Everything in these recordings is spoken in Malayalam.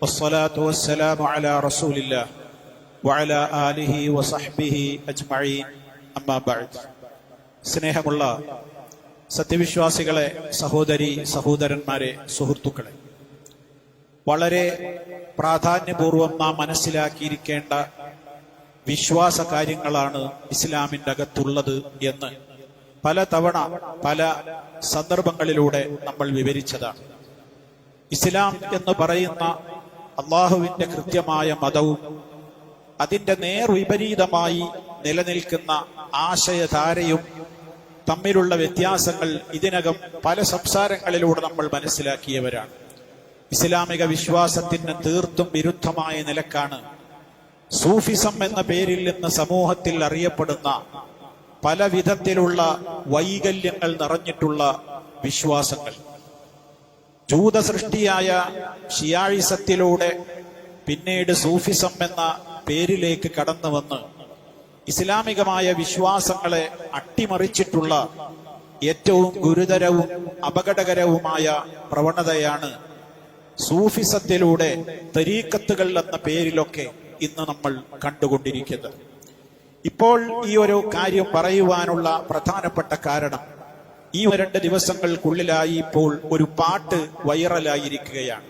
والصلاة والسلام على رسول الله وعلى آله وصحبه أجمعين أما بعد സ്നേഹമുള്ള സത്യവിശ്വാസികളെ സഹോദരി സഹോദരന്മാരെ സുഹൃത്തുക്കളെ വളരെ പ്രാധാന്യപൂർവം നാം മനസ്സിലാക്കിയിരിക്കേണ്ട വിശ്വാസ കാര്യങ്ങളാണ് ഇസ്ലാമിൻ്റെ അകത്തുള്ളത് എന്ന് പല തവണ പല സന്ദർഭങ്ങളിലൂടെ നമ്മൾ വിവരിച്ചതാണ് ഇസ്ലാം എന്ന് പറയുന്ന അള്ളാഹുവിന്റെ കൃത്യമായ മതവും അതിന്റെ നേർവിപരീതമായി നിലനിൽക്കുന്ന ആശയധാരയും തമ്മിലുള്ള വ്യത്യാസങ്ങൾ ഇതിനകം പല സംസാരങ്ങളിലൂടെ നമ്മൾ മനസ്സിലാക്കിയവരാണ്. ഇസ്ലാമിക വിശ്വാസത്തിന് തീർത്തും വിരുദ്ധമായ നിലക്കാണ് സൂഫിസം എന്ന പേരിൽ നിന്ന് സമൂഹത്തിൽ അറിയപ്പെടുന്ന പല വിധത്തിലുള്ള വൈകല്യങ്ങൾ നിറഞ്ഞിട്ടുള്ള വിശ്വാസങ്ങൾ. ജൂതസൃഷ്ടിയായ ഷിയാഴിസത്തിലൂടെ പിന്നീട് സൂഫിസം എന്ന പേരിലേക്ക് കടന്നു വന്ന് ഇസ്ലാമികമായ വിശ്വാസങ്ങളെ അട്ടിമറിച്ചിട്ടുള്ള ഏറ്റവും ഗുരുതരവും അപകടകരവുമായ പ്രവണതയാണ് സൂഫിസത്തിലൂടെ തരീക്കത്തുകൾ എന്ന പേരിലൊക്കെ ഇന്ന് നമ്മൾ കണ്ടുകൊണ്ടിരിക്കുന്നത്. ഇപ്പോൾ ഈ ഒരു കാര്യം പറയുവാനുള്ള പ്രധാനപ്പെട്ട കാരണം ഈ രണ്ട് ദിവസങ്ങൾക്കുള്ളിലായി ഇപ്പോൾ ഒരു പാട്ട് വൈറലായിരിക്കുകയാണ്.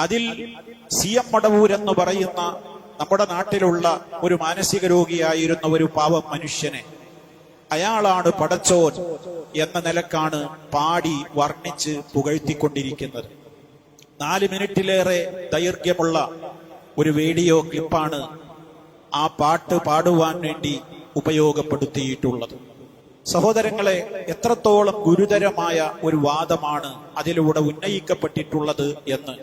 അതിൽ സി എം മടവൂർ എന്ന് പറയുന്ന നമ്മുടെ നാട്ടിലുള്ള ഒരു മാനസിക രോഗിയായിരുന്ന ഒരു പാവം മനുഷ്യനെ. അയാളാണ് പടച്ചോൻ എന്ന നിലക്കാണ് പാടി വർണിച്ച് പുകഴ്ത്തിക്കൊണ്ടിരിക്കുന്നത്. നാല് മിനിറ്റിലേറെ ദൈർഘ്യമുള്ള ഒരു വീഡിയോ ക്ലിപ്പാണ് ആ പാട്ട് പാടുവാൻ വേണ്ടി ഉപയോഗപ്പെടുത്തിയിട്ടുള്ളത്. സഹോദരങ്ങളെ എത്രത്തോളം ഗുരുതരമായ ഒരു വാദമാണ് അതിലൂടെ ഉന്നയിക്കപ്പെട്ടിട്ടുള്ളത് എന്ന്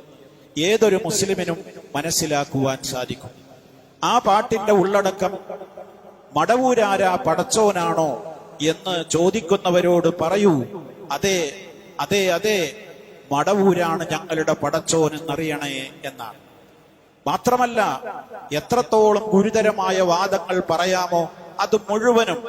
ഏതൊരു മുസ്ലിമിനും മനസ്സിലാക്കുവാൻ സാധിക്കും. ആ പാട്ടിന്റെ ഉള്ളടക്കം മടവൂരാരാ പടച്ചോനാണോ? എന്ന് ചോദിക്കുന്നവരോട് പറയൂ. അതെ അതെ അതെ മടവൂരാണ് ഞങ്ങളുടെ പടച്ചോൻ എന്നറിയണേ എന്നാണ്. മാത്രമല്ല എത്രത്തോളം ഗുരുതരമായ വാദങ്ങൾ പറയാമോ അത് മുഴുവനും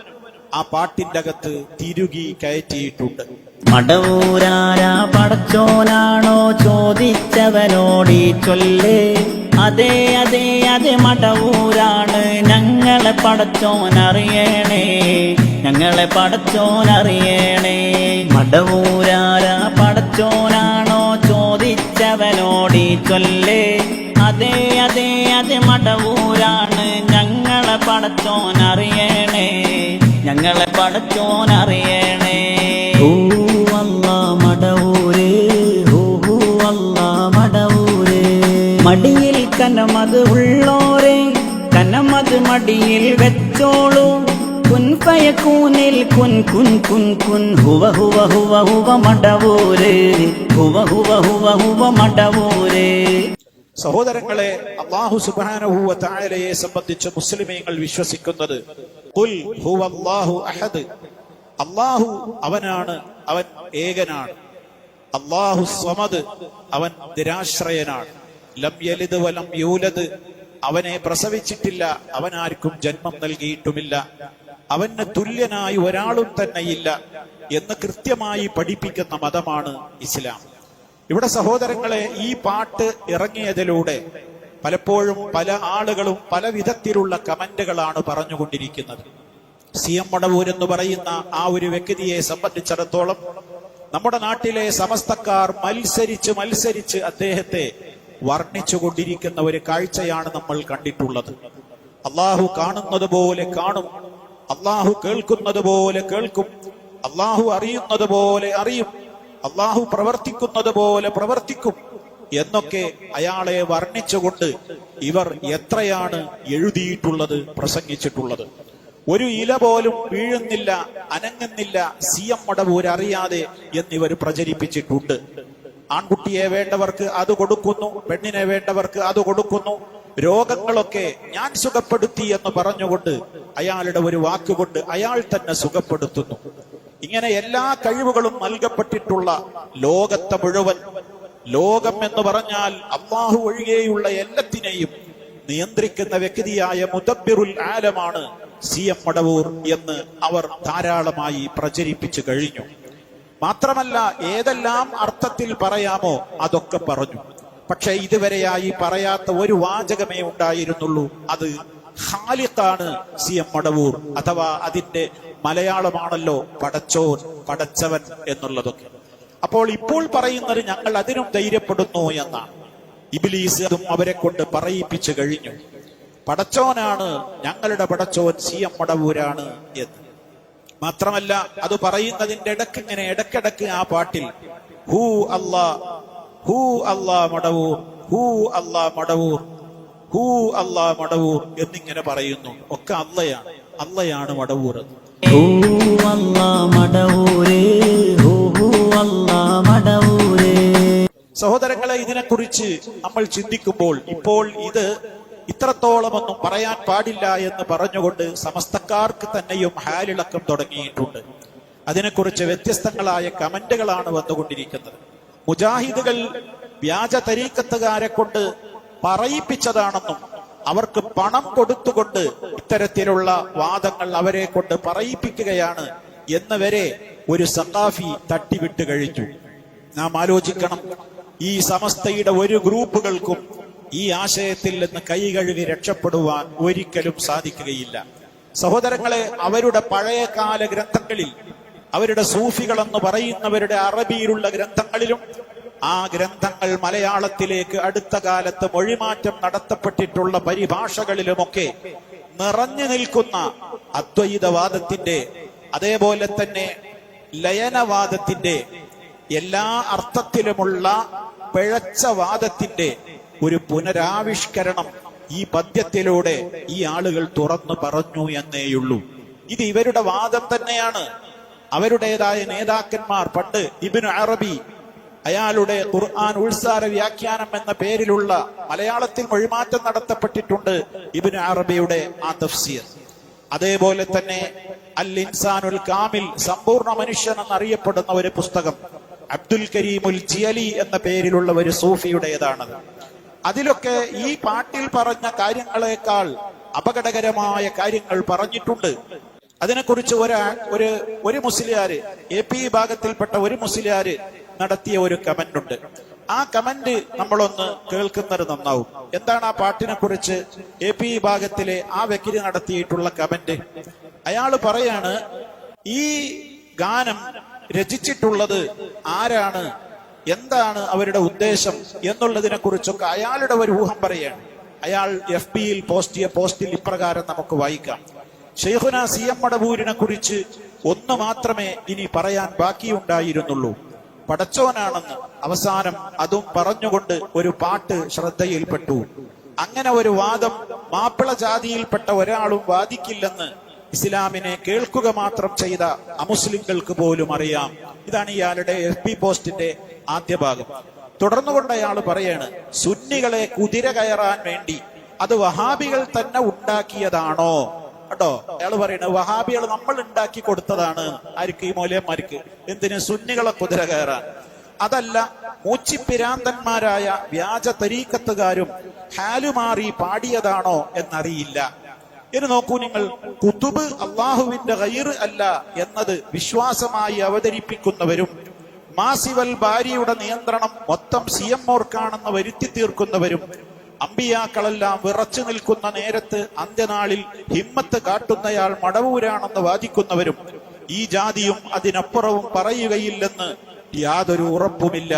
ആ പാട്ടിന്റെ അകത്ത് തിരുകി കയറ്റിയിട്ടുണ്ട്. മടവൂരാരാ പടച്ചോനാണോ ചോദിച്ചവനോടി ചൊല്ലേ. അതെ അതെ അതെ മടവൂരാണ് ഞങ്ങളെ പടച്ചോനറിയണേ. ഞങ്ങളെ പടച്ചോനറിയണേ. മടവൂരാരാ പടച്ചോനാണോ ചോദിച്ചവനോടി ചൊല്ലേ. അതെ അതെ അതെ മടവൂരാണ് ഞങ്ങളെ പടച്ചോനറിയണേ. ഞങ്ങളെ പടച്ചോനറിയണേ ഓ അല്ല മടവൂര്. ഓ അല്ല മടവൂര്. മടിയിൽ കനമത് ഉള്ളോരെ. കനമത് മടിയിൽ വെച്ചോളൂ. കുൻ ഫയക്കൂനിൽ കുൻ കുൻ കുൻ കുൻ. ഹുവ ഹുവ ഹുവ ഹുവ മടവൂര്. ഹുവ ഹുവ ഹുവ ഹുവ മടവൂര്. സഹോദരങ്ങളെ അള്ളാഹു താഴലയെ സംബന്ധിച്ച് മുസ്ലിമീങ്ങൾ വിശ്വസിക്കുന്നത് ഹുവല്ലാഹു അഹദ്. അള്ളാഹു അവനാണ് അവൻ ഏകനാണ്. അള്ളാഹു സ്വമദ് അവൻ നിരാശ്രയനാണ്. ലം യലിത് വലം യൂലദ്. അവനെ പ്രസവിച്ചിട്ടില്ല അവൻ ആർക്കും ജന്മം നൽകിയിട്ടുമില്ല. അവന് തുല്യനായി ഒരാളും തന്നെയില്ല എന്ന് കൃത്യമായി പഠിപ്പിക്കുന്ന മതമാണ് ഇസ്ലാം. ഇവിടെ സഹോദരങ്ങളെ ഈ പാട്ട് ഇറങ്ങിയതിലൂടെ പലപ്പോഴും പല ആളുകളും പല വിധത്തിലുള്ള കമന്റുകളാണ് പറഞ്ഞുകൊണ്ടിരിക്കുന്നത്. സി എം മടവൂർ എന്ന് പറയുന്ന ആ ഒരു വ്യക്തിയെ സംബന്ധിച്ചിടത്തോളം നമ്മുടെ നാട്ടിലെ സമസ്തക്കാർ മത്സരിച്ച് മത്സരിച്ച് അദ്ദേഹത്തെ വർണിച്ചുകൊണ്ടിരിക്കുന്ന ഒരു കാഴ്ചയാണ് നമ്മൾ കണ്ടിട്ടുള്ളത്. അള്ളാഹു കാണുന്നത് പോലെ കാണും. അള്ളാഹു കേൾക്കുന്നത് പോലെ കേൾക്കും. അള്ളാഹു അറിയുന്നത് പോലെ അറിയും. അള്ളാഹു പ്രവർത്തിക്കുന്നത് പോലെ പ്രവർത്തിക്കും എന്നൊക്കെ അയാളെ വർണിച്ചുകൊണ്ട് ഇവർ എത്രയാണ് എഴുതിയിട്ടുള്ളത് പ്രസംഗിച്ചിട്ടുള്ളത്. ഒരു ഇല പോലും വീഴുന്നില്ല അനങ്ങുന്നില്ല സി എം മടവൂർ അറിയാതെ എന്നിവർ പ്രചരിപ്പിച്ചിട്ടുണ്ട്. ആൺകുട്ടിയെ വേണ്ടവർക്ക് അത് കൊടുക്കുന്നു പെണ്ണിനെ വേണ്ടവർക്ക് അത് കൊടുക്കുന്നു. രോഗങ്ങളൊക്കെ ഞാൻ സുഖപ്പെടുത്തി എന്ന് പറഞ്ഞുകൊണ്ട് അയാളുടെ ഒരു വാക്കുകൊണ്ട് അയാൾ തന്നെ സുഖപ്പെടുത്തുന്നു. ഇങ്ങനെ എല്ലാ കഴിവുകളും നൽകപ്പെട്ടിട്ടുള്ള ലോകത്തെ മുഴുവൻ ലോകം എന്ന് പറഞ്ഞാൽ അള്ളാഹു ഒഴികെയുള്ള എല്ലാത്തിനെയും നിയന്ത്രിക്കുന്ന വ്യക്തിയായ മുദബിറുൽ ആലമാണ് സി എം മടവൂർ എന്ന് അവർ ധാരാളമായി പ്രചരിപ്പിച്ചു കഴിഞ്ഞു. മാത്രമല്ല ഏതെല്ലാം അർത്ഥത്തിൽ പറയാമോ അതൊക്കെ പറഞ്ഞു. പക്ഷെ ഇതുവരെയായി പറയാത്ത ഒരു വാചകമേ ഉണ്ടായിരുന്നുള്ളൂ. അത് ഖാലിഖാണ് സി എം മടവൂർ അഥവാ അതിന്റെ മലയാളമാണല്ലോ പടച്ചോൻ പടച്ചവൻ എന്നുള്ളതൊക്കെ. അപ്പോൾ ഇപ്പോൾ പറയുന്നത് ഞങ്ങൾ അതിനും ധൈര്യപ്പെടുന്നു എന്നാണ്. ഇബിലീസ് അതും അവരെ കൊണ്ട് പറയിപ്പിച്ചു കഴിഞ്ഞു. പടച്ചോനാണ് ഞങ്ങളുടെ പടച്ചോൻ സി എം മടവൂരാണ് എന്ന്. മാത്രമല്ല അത് പറയുന്നതിന്റെ ഇടയ്ക്ക് ഇങ്ങനെ ഇടക്കിടക്ക് ആ പാട്ടിൽ ഹൂ അല്ലാ ഹൂ അല്ലാ മടവൂർ ഹൂ അല്ലാ മടവൂർ ഹൂ അല്ലാ മടവൂർ എന്നിങ്ങനെ പറയുന്നു. ഒക്കെ അല്ലയാണ് അല്ലയാണ് മടവൂർ എന്ന്. സഹോദരങ്ങളെ ഇതിനെക്കുറിച്ച് നമ്മൾ ചിന്തിക്കുമ്പോൾ ഇപ്പോൾ ഇത് ഇത്രത്തോളമൊന്നും പറയാൻ പാടില്ല എന്ന് പറഞ്ഞുകൊണ്ട് സമസ്തക്കാർക്ക് തന്നെയും ഹാലിളക്കം തുടങ്ങിയിട്ടുണ്ട്. അതിനെക്കുറിച്ച് വ്യത്യസ്തങ്ങളായ കമന്റുകളാണ് വന്നുകൊണ്ടിരിക്കുന്നത്. മുജാഹിദുകൾ വ്യാജ തരീക്കത്തുകാരെ കൊണ്ട് പറയിപ്പിച്ചതാണെന്നും അവർക്ക് പണം കൊടുത്തുകൊണ്ട് ഇത്തരത്തിലുള്ള വാദങ്ങൾ അവരെ കൊണ്ട് പറയിപ്പിക്കുകയാണ് എന്ന് വരെ ഒരു സഖാഫി തട്ടിവിട്ട് കഴിഞ്ഞു. നാം ആലോചിക്കണം ഈ സമസ്തയുടെ ഒരു ഗ്രൂപ്പുകൾക്കും ഈ ആശയത്തിൽ നിന്ന് കൈകഴുകി രക്ഷപ്പെടുവാൻ ഒരിക്കലും സാധിക്കുകയില്ല. സഹോദരങ്ങളെ അവരുടെ പഴയകാല ഗ്രന്ഥങ്ങളിൽ അവരുടെ സൂഫികളെന്ന് പറയുന്നവരുടെ അറബിയിലുള്ള ഗ്രന്ഥങ്ങളിലും ആ ഗ്രന്ഥങ്ങൾ മലയാളത്തിലേക്ക് അടുത്ത കാലത്ത് മൊഴിമാറ്റം നടത്തപ്പെട്ടിട്ടുള്ള പരിഭാഷകളിലുമൊക്കെ നിറഞ്ഞു നിൽക്കുന്ന അദ്വൈതവാദത്തിന്റെ അതേപോലെ തന്നെ ലയനവാദത്തിന്റെ എല്ലാ അർത്ഥത്തിലുമുള്ള പിഴച്ച വാദത്തിന്റെ ഒരു പുനരാവിഷ്കരണം ഈ പദ്യത്തിലൂടെ ഈ ആളുകൾ തുറന്നു പറഞ്ഞു എന്നേയുള്ളൂ. ഇത് ഇവരുടെ വാദം തന്നെയാണ്. അവരുടേതായ നേതാക്കന്മാർ പണ്ട് ഇബിന് അറബി അയാളുടെ ഖുർആൻ ഉത്സാര വ്യാഖ്യാനം എന്ന പേരിലുള്ള മലയാളത്തിൽ മൊഴിമാറ്റം നടത്തപ്പെട്ടിട്ടുണ്ട് ഇബിൻ അറബിയുടെ ആ തഫ്സീർ. അതേപോലെ തന്നെ അൽ ഇൻസാനുൽ കാമിൽ സമ്പൂർണ മനുഷ്യൻ എന്നറിയപ്പെടുന്ന ഒരു പുസ്തകം അബ്ദുൽ കരീമുൽ ജിയലി എന്ന പേരിലുള്ള ഒരു സൂഫിയുടേതാണത് അതിലൊക്കെ ഈ പാട്ടിൽ പറഞ്ഞ കാര്യങ്ങളെക്കാൾ അപകടകരമായ കാര്യങ്ങൾ പറഞ്ഞിട്ടുണ്ട്. അതിനെക്കുറിച്ച് ഒരാ ഒരു ഒരു മുസ്ലിയാര് എ പി വിഭാഗത്തിൽപ്പെട്ട ഒരു മുസ്ലിയാര് നടത്തിയ ഒരു കമന്റ് ഉണ്ട് ആ കമന്റ് നമ്മളൊന്ന് കേൾക്കുന്നത് നന്നാവും. എന്താണ് ആ പാട്ടിനെ കുറിച്ച് എ പി വിഭാഗത്തിലെ ആ വ്യക്തി നടത്തിയിട്ടുള്ള കമന്റ്? അയാൾ പറയാണ് ഈ ഗാനം രചിച്ചിട്ടുള്ളത് ആരാണ്? എന്താണ് അവരുടെ ഉദ്ദേശം? എന്നുള്ളതിനെ കുറിച്ചൊക്കെ അയാളുടെ ഒരു ഊഹം പറയാണ്. അയാൾ എഫ് ബിയിൽ പോസ്റ്റ് ചെയ്യ പോസ്റ്റിൽ ഇപ്രകാരം നമുക്ക് വായിക്കാം. ഷെയ്ഖുന സി എം മടവൂരിനെ കുറിച്ച് ഒന്ന് മാത്രമേ ഇനി പറയാൻ ബാക്കിയുണ്ടായിരുന്നുള്ളൂ. പടച്ചോനാണെന്ന് അവസാനം അതും പറഞ്ഞുകൊണ്ട് ഒരു പാട്ട് ശ്രദ്ധയിൽപ്പെട്ടു. അങ്ങനെ ഒരു വാദം മാപ്പിള ജാതിയിൽപ്പെട്ട ഒരാളും വാദിക്കില്ലെന്ന് ഇസ്ലാമിനെ കേൾക്കുക മാത്രം ചെയ്ത അമുസ്ലിംകൾക്ക് പോലും അറിയാം. ഇതാണ് ഇയാളുടെ എഫ് പി പോസ്റ്റിന്റെ ആദ്യ ഭാഗം. തുടർന്നുകൊണ്ട് അയാൾ പറയാണ് സുന്നികളെ കുതിര കയറാൻ വേണ്ടി അത് വഹാബികൾ തന്നെ ഉണ്ടാക്കിയതാണോ? കേട്ടോ? അയാൾ പറയുന്നത് വഹാബികൾ നമ്മൾ ഉണ്ടാക്കി കൊടുത്തതാണ്. ആർക്ക്? ഈ മൂലയന്മാർക്ക്. എന്തിന്? സുന്നികളെ കുതിര കയറാൻ. അതല്ല മൂച്ചിപ്പിരാന്തന്മാരായ വ്യാജ തരീക്കത്തുകാരും ഹാലുമാറി പാടിയതാണോ എന്നറിയില്ല. ഇനി നോക്കൂ നിങ്ങൾ. കുത്തുബ് അള്ളാഹുവിന്റെ കയ്യറ് അല്ല എന്നത് വിശ്വാസമായി അവതരിപ്പിക്കുന്നവരും മാസിവൽ ഭാര്യയുടെ നിയന്ത്രണം മൊത്തം സി എം ഓർക്കാണെന്ന് വരുത്തി തീർക്കുന്നവരും അമ്പിയാക്കളെല്ലാം വിറച്ചു നിൽക്കുന്ന നേരത്ത് അന്ത്യനാളിൽ ഹിമ്മത്ത് കാട്ടുന്നയാൾ മടവൂരാണെന്ന് വാദിക്കുന്നവരും ഈ ജാതിയും അതിനപ്പുറവും പറയുകയില്ലെന്ന് യാതൊരു ഉറപ്പുമില്ല.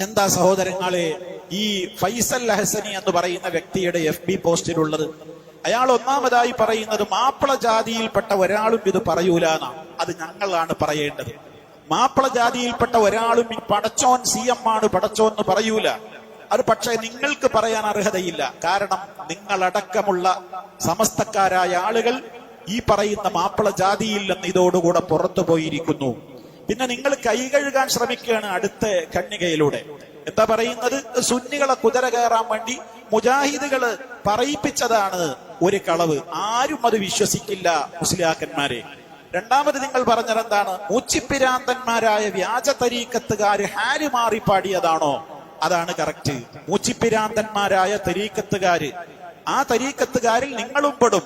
എന്താ സഹോദരങ്ങളെ ഈ ഫൈസൽ ലഹസനി എന്ന് പറയുന്ന വ്യക്തിയുടെ എഫ് ബി പോസ്റ്റിലുള്ളത്. അയാൾ ഒന്നാമതായി പറയുന്നത് മാപ്പിള ജാതിയിൽപ്പെട്ട ഒരാളും ഇത് പറയൂല അത് ഞങ്ങളാണ് പറയേണ്ടത്. മാപ്പിള ജാതിയിൽപ്പെട്ട ഒരാളും ഈ പടച്ചോൻ സി എം ആണ് പടച്ചോൻ എന്ന് പറയൂല. അത് പക്ഷേ നിങ്ങൾക്ക് പറയാൻ അർഹതയില്ല. കാരണം നിങ്ങളടക്കമുള്ള സമസ്തക്കാരായ ആളുകൾ ഈ പറയുന്ന മാപ്പിള ജാതിയിൽ നിന്ന് ഇതോടുകൂടെ പുറത്തു പോയിരിക്കുന്നു. പിന്നെ നിങ്ങൾ കൈ കഴുകാൻ ശ്രമിക്കുകയാണ് അടുത്ത കണ്ണികയിലൂടെ എന്താ പറയുന്നത്? സുന്നികളെ കുതിര കയറാൻ വേണ്ടി മുജാഹിദുകൾ പറയിപ്പിച്ചതാണ് ഒരു കളവ്. ആരും അത് വിശ്വസിക്കില്ല മുസ്ലിയാക്കന്മാരെ. രണ്ടാമത് നിങ്ങൾ പറഞ്ഞത് എന്താണ് മൂച്ചിപ്പിരാന്തന്മാരായ വ്യാജ തരീക്കത്തുകാര് ഹാരി മാറി പാടിയതാണോ അതാണ് കറക്റ്റ് മൂച്ചിപ്പിരാന്തന്മാരായ തരീക്കത്തുകാര്. ആ തരീക്കത്തുകാരിൽ നിങ്ങളും പെടും.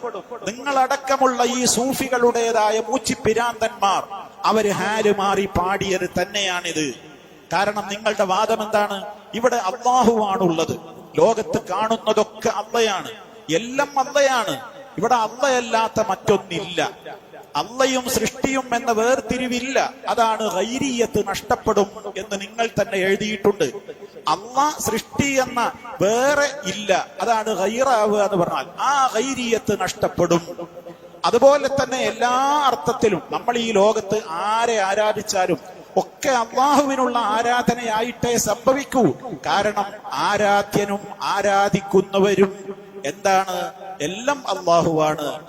നിങ്ങളടക്കമുള്ള ഈ സൂഫികളുടേതായ മൂച്ചിപ്പിരാന്തന്മാർ അവർ ഹാൽ മാറി പാടിയത് തന്നെയാണിത്. കാരണം നിങ്ങളുടെ വാദം എന്താണ്? ഇവിടെ അള്ളാഹുവാണുള്ളത്. ലോകത്ത് കാണുന്നതൊക്കെ അള്ളയാണ്. എല്ലാം അള്ളയാണ്. ഇവിടെ അള്ളയല്ലാത്ത മറ്റൊന്നില്ല. അള്ളയും സൃഷ്ടിയും എന്ന വേർതിരിവില്ല. അതാണ് ഗൈരീയത്ത് നഷ്ടപ്പെടും എന്ന് നിങ്ങൾ തന്നെ എഴുതിയിട്ടുണ്ട്. അള്ള സൃഷ്ടി എന്ന വേറെ ഇല്ല. അതാണ് ഗൈറാവുക എന്ന് പറഞ്ഞാൽ. ആ ഗൈരീയത്ത് നഷ്ടപ്പെടും. അതുപോലെ തന്നെ എല്ലാ അർത്ഥത്തിലും നമ്മൾ ഈ ലോകത്ത് ആരെ ആരാധിച്ചാലും ഒക്കെ അള്ളാഹുവിനുള്ള ആരാധനയായിട്ടേ സംഭവിക്കൂ. കാരണം ആരാധ്യനും ആരാധിക്കുന്നവരും എന്താണ്? എല്ലാം അള്ളാഹുവാണ്.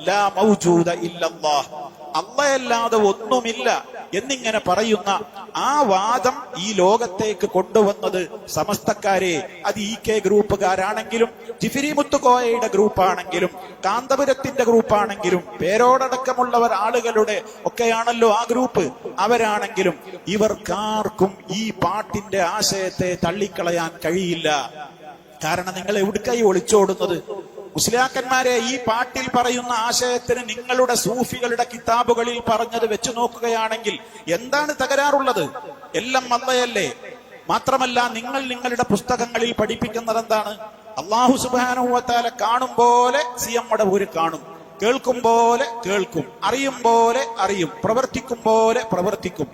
അല്ലാതെ ഒന്നുമില്ല. എന്നിങ്ങനെ പറയുന്ന ആ വാദം ഈ ലോകത്തേക്ക് കൊണ്ടുവന്നത് സമസ്തക്കാരെ അത് ഇ കെ ഗ്രൂപ്പുകാരാണെങ്കിലും ജിഫിരി മുത്തുകോയയുടെ ഗ്രൂപ്പാണെങ്കിലും കാന്തപുരത്തിന്റെ ഗ്രൂപ്പാണെങ്കിലും പേരോടടക്കമുള്ളവർ ആളുകളുടെ ഒക്കെയാണല്ലോ ആ ഗ്രൂപ്പ്. അവരാണെങ്കിലും ഇവർക്കാർക്കും ഈ പാട്ടിന്റെ ആശയത്തെ തള്ളിക്കളയാൻ കഴിയില്ല. കാരണം നിങ്ങൾ എവിടുക്കായി ഒളിച്ചോടുന്നത്? മുസ്ലിയാക്കന്മാരെ ഈ പാട്ടിൽ പറയുന്ന ആശയത്തിന് നിങ്ങളുടെ സൂഫികളുടെ കിതാബുകളിൽ പറഞ്ഞത് വെച്ചു നോക്കുകയാണെങ്കിൽ എന്താണ് തകരാറുള്ളത്? എല്ലാം അല്ലയല്ലേ മാത്രമല്ല നിങ്ങൾ നിങ്ങളുടെ പുസ്തകങ്ങളിൽ പഠിപ്പിക്കുന്നത് എന്താണ്? അള്ളാഹു സുബാനുഭവത്താലെ കാണും പോലെ സി എം ഊര് കാണും. കേൾക്കും പോലെ കേൾക്കും. അറിയും പോലെ അറിയും. പ്രവർത്തിക്കും പോലെ പ്രവർത്തിക്കും.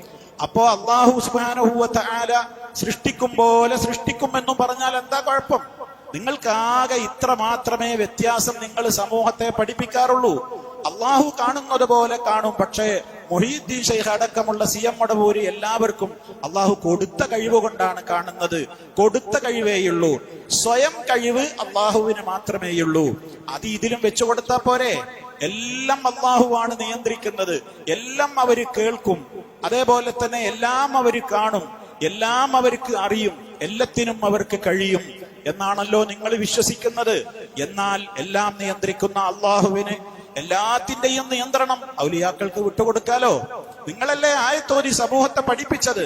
അപ്പോ അള്ളാഹു സുബാനുഭവത്താല സൃഷ്ടിക്കും പോലെ സൃഷ്ടിക്കും എന്നും പറഞ്ഞാൽ എന്താ കുഴപ്പം? നിങ്ങൾക്കാകെ ഇത്ര മാത്രമേ വ്യത്യാസം നിങ്ങൾ സമൂഹത്തെ പഠിപ്പിക്കാറുള്ളൂ. അള്ളാഹു കാണുന്നത് പോലെ കാണും. പക്ഷേ മൊഹീദ്ദീൻ ഷെയ്ഖ് അടക്കമുള്ള സി എം മടവൂരി എല്ലാവർക്കും അള്ളാഹു കൊടുത്ത കഴിവ് കൊണ്ടാണ് കാണുന്നത്. കൊടുത്ത കഴിവേയുള്ളൂ സ്വയം കഴിവ് അള്ളാഹുവിന് മാത്രമേയുള്ളൂ അത് ഇതിലും വെച്ചു കൊടുത്താ പോരെ? എല്ലാം അള്ളാഹുവാണ് നിയന്ത്രിക്കുന്നത്. എല്ലാം അവർ കേൾക്കും. അതേപോലെ തന്നെ എല്ലാം അവർ കാണും. എല്ലാം അവർക്ക് അറിയും. എല്ലാത്തിനും അവർക്ക് കഴിയും. എന്നാണല്ലോ നിങ്ങൾ വിശ്വസിക്കുന്നത്. എന്നാൽ എല്ലാം നിയന്ത്രിക്കുന്ന അള്ളാഹുവിന് എല്ലാത്തിന്റെയും നിയന്ത്രണം ഔലിയാക്കൾക്ക് വിട്ടുകൊടുക്കാലോ? നിങ്ങളല്ലേ ആയത്തോരി സമൂഹത്തെ പഠിപ്പിച്ചത്?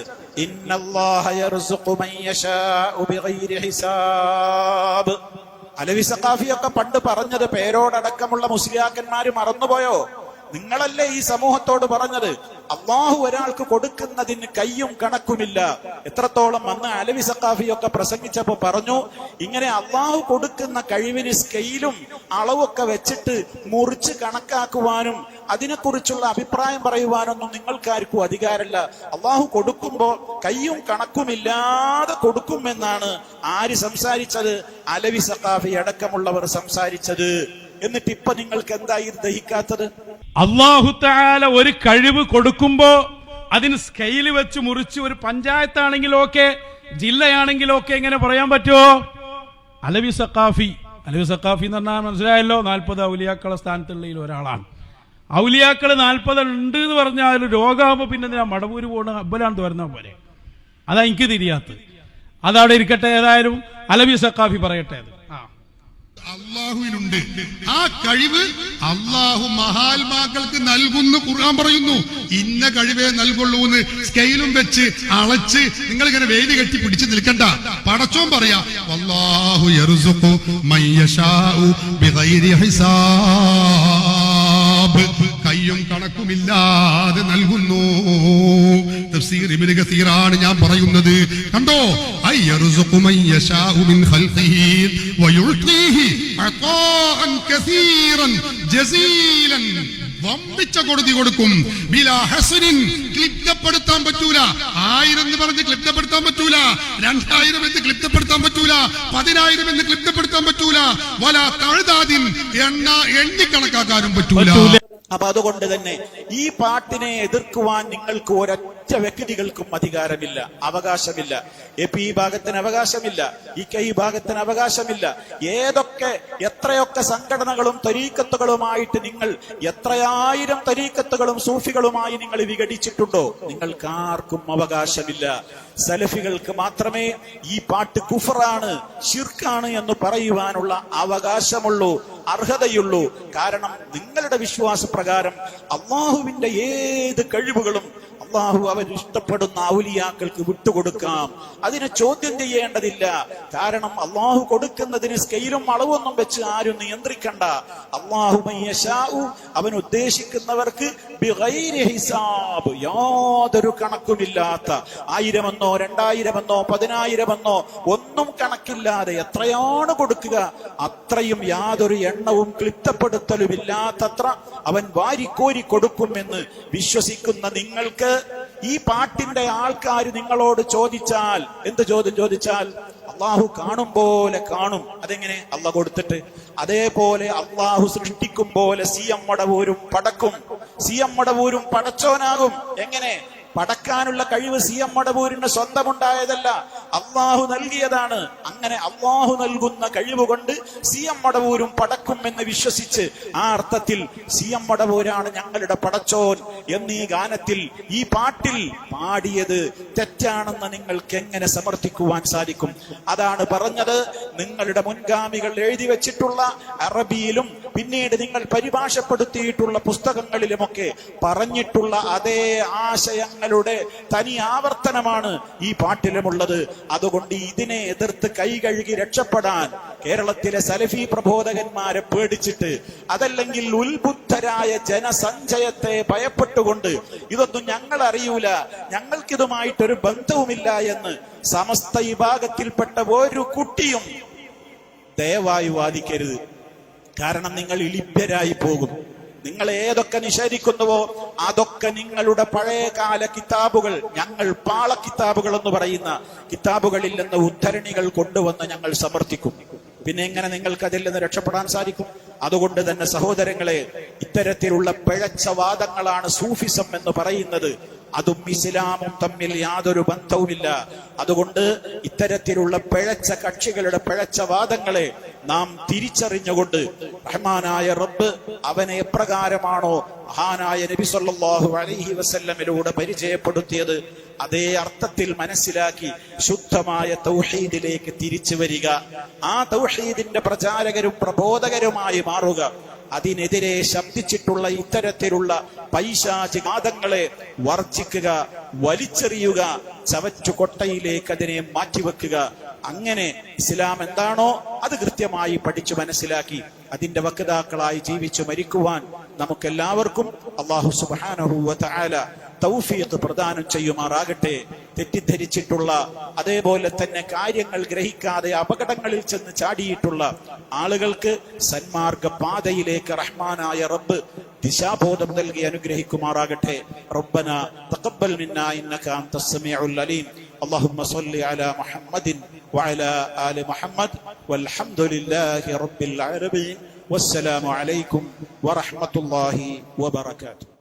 അലവി സഖാഫിയൊക്കെ പണ്ട് പറഞ്ഞത് പേരോടടക്കമുള്ള മുസ്ലിയാക്കന്മാര് മറന്നുപോയോ? നിങ്ങളല്ലേ ഈ സമൂഹത്തോട് പറഞ്ഞത്? അള്ളാഹു ഒരാൾക്ക് കൊടുക്കുന്നതിന് കയ്യും കണക്കുമില്ല. എത്രത്തോളം അന്ന് അലവി സഖാഫിയൊക്കെ പ്രസംഗിച്ചപ്പോ പറഞ്ഞു ഇങ്ങനെ അള്ളാഹു കൊടുക്കുന്ന കഴിവിന് സ്കെയിലും അളവൊക്കെ വെച്ചിട്ട് മുറിച്ച് കണക്കാക്കുവാനും അതിനെക്കുറിച്ചുള്ള അഭിപ്രായം പറയുവാനൊന്നും നിങ്ങൾക്കാർക്കും അധികാരമില്ല. അള്ളാഹു കൊടുക്കുമ്പോൾ കയ്യും കണക്കുമില്ലാതെ കൊടുക്കുമെന്നാണ് ആര് സംസാരിച്ചത്? അലവി സഖാഫി അടക്കമുള്ളവർ സംസാരിച്ചത്. എന്നിട്ട് ഇപ്പൊ നിങ്ങൾക്ക് എന്തായി ദഹിക്കാത്തത്? അള്ളാഹുത്താല ഒരു കഴിവ് കൊടുക്കുമ്പോ അതിന് സ്കെയിൽ വെച്ച് മുറിച്ച് ഒരു പഞ്ചായത്താണെങ്കിലും ഒക്കെ ജില്ലയാണെങ്കിലും ഒക്കെ എങ്ങനെ പറയാൻ പറ്റുമോ അലവി സക്കാഫി അലവി സക്കാഫി എന്ന് പറഞ്ഞാൽ മനസ്സിലായല്ലോ നാൽപ്പത് ഔലിയാക്കളെ സ്ഥാനത്തുള്ളതിൽ ഒരാളാണ്. ഔലിയാക്കൾ നാൽപ്പത് ഉണ്ട് എന്ന് പറഞ്ഞാൽ രോഗമാകുമ്പോൾ പിന്നെ എന്തിനാ? മടവൂര് പോകണ അബ്ബലാണ്ട് വരുന്ന പോലെ അതാ എനിക്ക് തിരിയാത്തത്. അതവിടെ ഇരിക്കട്ടെ ഏതായാലും? അലവി സക്കാഫി പറയട്ടെ അത്. അള്ളാഹുവിനുണ്ട്. ആ കഴിവ് അള്ളാഹു മഹാത്മാക്കൾക്ക് നൽകുന്നു ഖുർആൻ പറയുന്നു. ഇന്ന കഴിവേ നൽകുള്ളൂ എന്ന് സ്കെയിലും വെച്ച് അളച്ച് നിങ്ങൾ ഇങ്ങനെ വേലി കെട്ടി പിടിച്ചു നിൽക്കണ്ട. പടച്ചോൻ പറയാ യർസുഖു ബിഗൈരി ഹിസാബ്. കയ്യും കണക്കുമില്ലാതെ നൽകുന്നു. ാണ് ഞാൻ പറയുന്നത്. കണ്ടോ? ജസീലൻ വമ്പിച്ച കൊടുതി കൊടുക്കും. ക്ലിപ്തപ്പെടുത്താൻ പറ്റൂല. ആയിരം എന്ന് പറഞ്ഞ് ക്ലിപ്തപ്പെടുത്താൻ പറ്റൂല. രണ്ടായിരം എന്ന് ക്ലിപ്തപ്പെടുത്താൻ പറ്റൂല. പതിനായിരം എന്ന് ക്ലിപ്തപ്പെടുത്താൻ പറ്റൂല. വല തഴുതാതിൻ എണ്ണ എണ്ണി കണക്കാക്കാനും പറ്റൂല. അപ്പൊ അതുകൊണ്ട് തന്നെ ഈ പാട്ടിനെ എതിർക്കുവാൻ നിങ്ങൾക്ക് ഒരൊറ്റ ഒരൊറ്റ വ്യക്തികൾക്കും അധികാരമില്ല അവകാശമില്ല. എ പി ഈ ഭാഗത്തിന് അവകാശമില്ല ഇ കെ ഈ ഭാഗത്തിന് അവകാശമില്ല. ഏതൊക്കെ എത്രയൊക്കെ സംഘടനകളും തരീക്കത്തുകളുമായിട്ട് നിങ്ങൾ എത്രയായിരം തരീക്കത്തുകളും സൂഫികളുമായി നിങ്ങൾ വിഘടിച്ചിട്ടുണ്ടോ? നിങ്ങൾക്ക് ആർക്കും അവകാശമില്ല. സലഫികൾക്ക് മാത്രമേ ഈ പാട്ട് കുഫറാണ് ഷിർക്കാണ് എന്ന് പറയുവാനുള്ള അവകാശമുള്ളൂ അർഹതയുള്ളൂ. കാരണം നിങ്ങളുടെ വിശ്വാസപ്രകാരം അള്ളാഹുവിന്റെ ഏത് കഴിവുകളും അള്ളാഹു അവരിഷ്ടപ്പെടുന്ന ഔലിയാക്കൾക്ക് വിട്ടുകൊടുക്കാം. അതിനെ ചോദ്യം ചെയ്യേണ്ടതില്ല. കാരണം അള്ളാഹു കൊടുക്കുന്നതിന് സ്കെയിലും അളവൊന്നും വെച്ച് ആരും നിയന്ത്രിക്കണ്ട. അള്ളാഹു അവൻ ഉദ്ദേശിക്കുന്നവർക്ക് ഹിസാബ് യാതൊരു കണക്കുമില്ലാത്ത ആയിരമെന്നോ രണ്ടായിരമെന്നോ പതിനായിരമെന്നോ ഒന്നും കണക്കില്ലാതെ എത്രയാണ് കൊടുക്കുക? അത്രയും യാതൊരു എണ്ണവും ക്ലിപ്തപ്പെടുത്തലുമില്ലാത്തത്ര അവൻ വാരിക്കോരി കൊടുക്കുമെന്ന് വിശ്വസിക്കുന്ന നിങ്ങൾക്ക് ഈ പാട്ടിന്റെ ആൾക്കാർ നിങ്ങളോട് ചോദിച്ചാൽ എന്ത് ചോദ്യം ചോദിച്ചാൽ? അള്ളാഹു കാണും പോലെ കാണും. അതെങ്ങനെ? അള്ള കൊടുത്തിട്ട്. അതേപോലെ അള്ളാഹു സൃഷ്ടിക്കും പോലെ സി എം മടവൂരും പടക്കും. സി എം മടവൂരും പടച്ചോനാകും. എങ്ങനെ? പടക്കാനുള്ള കഴിവ് സി എം മടവൂരിന് സ്വന്തമുണ്ടായതല്ല. അള്ളാഹു നൽകിയതാണ്. അങ്ങനെ അള്ളാഹു നൽകുന്ന കഴിവ് കൊണ്ട് സി എം മടവൂരും പടക്കും എന്ന് വിശ്വസിച്ച് ആ അർത്ഥത്തിൽ സി എം മടവൂരാണ് ഞങ്ങളുടെ പടച്ചോൻ എന്നീ ഗാനത്തിൽ ഈ പാട്ടിൽ പാടിയത് തെറ്റാണെന്ന് നിങ്ങൾക്ക് എങ്ങനെ സമർത്ഥിക്കുവാൻ സാധിക്കും? അതാണ് പറഞ്ഞത്. നിങ്ങളുടെ മുൻഗാമികൾ എഴുതി വെച്ചിട്ടുള്ള അറബിയിലും പിന്നീട് നിങ്ങൾ പരിഭാഷപ്പെടുത്തിയിട്ടുള്ള പുസ്തകങ്ങളിലുമൊക്കെ പറഞ്ഞിട്ടുള്ള അതേ ആശയങ്ങളുടെ തനി ആവർത്തനമാണ് ഈ പാട്ടിലുമുള്ളത്. അതുകൊണ്ട് ഇതിനെ എതിർത്ത് കൈ കഴുകി രക്ഷപ്പെടാൻ കേരളത്തിലെ സലഫി പ്രബോധകന്മാരെ പേടിച്ചിട്ട് അതല്ലെങ്കിൽ ഉത്ബുദ്ധരായ ജനസഞ്ചയത്തെ ഭയപ്പെട്ടുകൊണ്ട് ഇതൊന്നും ഞങ്ങൾ അറിയൂല ഞങ്ങൾക്കിതുമായിട്ടൊരു ബന്ധവുമില്ല എന്ന് സമസ്ത വിഭാഗത്തിൽപ്പെട്ട ഒരു കുട്ടിയും ദയവായി വാദിക്കരുത്. കാരണം നിങ്ങൾ ഇളിപ്യരായി പോകും. നിങ്ങൾ ഏതൊക്കെ നിഷേധിക്കുന്നുവോ അതൊക്കെ നിങ്ങളുടെ പഴയകാല കിതാബുകൾ ഞങ്ങൾ പാള കിതാബുകൾ എന്ന് പറയുന്ന കിതാബുകളിൽ നിന്ന് ഉദ്ധരണികൾ കൊണ്ടുവന്ന് ഞങ്ങൾ സമർത്ഥിക്കും. പിന്നെ എങ്ങനെ നിങ്ങൾക്ക് അതിൽ നിന്ന് രക്ഷപ്പെടാൻ സാധിക്കും? അതുകൊണ്ട് തന്നെ സഹോദരങ്ങളെ ഇത്തരത്തിലുള്ള പിഴച്ച വാദങ്ങളാണ് സൂഫിസം എന്ന് പറയുന്നത്. അതും ഇസ്ലാമും തമ്മിൽ യാതൊരു ബന്ധവുമില്ല. അതുകൊണ്ട് ഇത്തരത്തിലുള്ള പിഴച്ച കക്ഷികളുടെ പിഴച്ച വാദങ്ങളെ നാം തിരിച്ചറിഞ്ഞുകൊണ്ട് റഹ്മാനായ റബ്ബ് അവനെ എപ്രകാരമാണോ മഹാനായ നബി സല്ലാഹു അലൈഹി വസല്ലമിലൂടെ പരിചയപ്പെടുത്തിയത് അതേ അർത്ഥത്തിൽ മനസ്സിലാക്കി ശുദ്ധമായ തൗഹീദിലേക്ക് തിരിച്ചു വരിക. ആ തൗഹീദിന്റെ പ്രചാരകരും പ്രബോധകരുമായി മാറുക. അതിനെതിരെ ശബ്ദിച്ചിട്ടുള്ള ഇത്തരത്തിലുള്ള പൈശാചികാതങ്ങളെ വർജിക്കുക വലിച്ചെറിയുക ചവറ്റുകൊട്ടയിലേക്ക് അതിനെ മാറ്റിവെക്കുക. അങ്ങനെ ഇസ്ലാം എന്താണോ അത് കൃത്യമായി പഠിച്ചു മനസ്സിലാക്കി അതിന്റെ വക്താക്കളായി ജീവിച്ചു മരിക്കുവാൻ നമുക്കെല്ലാവർക്കും അള്ളാഹു സുബാനഹുവ തൗഫീഖ് പ്രദാനം ചെയ്യുമാറാകട്ടെ തെറ്റിദ്ധരിച്ചിട്ടുള്ള അതേപോലെ തന്നെ കാര്യങ്ങൾ ഗ്രഹിക്കാതെ അപകടങ്ങളിൽ ചെന്ന് ചാടിയിട്ടുള്ള ആളുകൾക്ക് സന്മാർഗ പാതയിലേക്ക് റഹ്മാനായ റബ്ബ് ദിശാബോധം നൽകി അനുഗ്രഹിക്കുമാറാകട്ടെ റബ്ബന തഖബ്ബൽ മിന്നാ ഇന്നക അൻതസ് സമീഉൽ അലീം اللهم صل على محمد وعلى آل محمد والحمد لله رب العالمين والسلام عليكم ورحمة الله وبركاته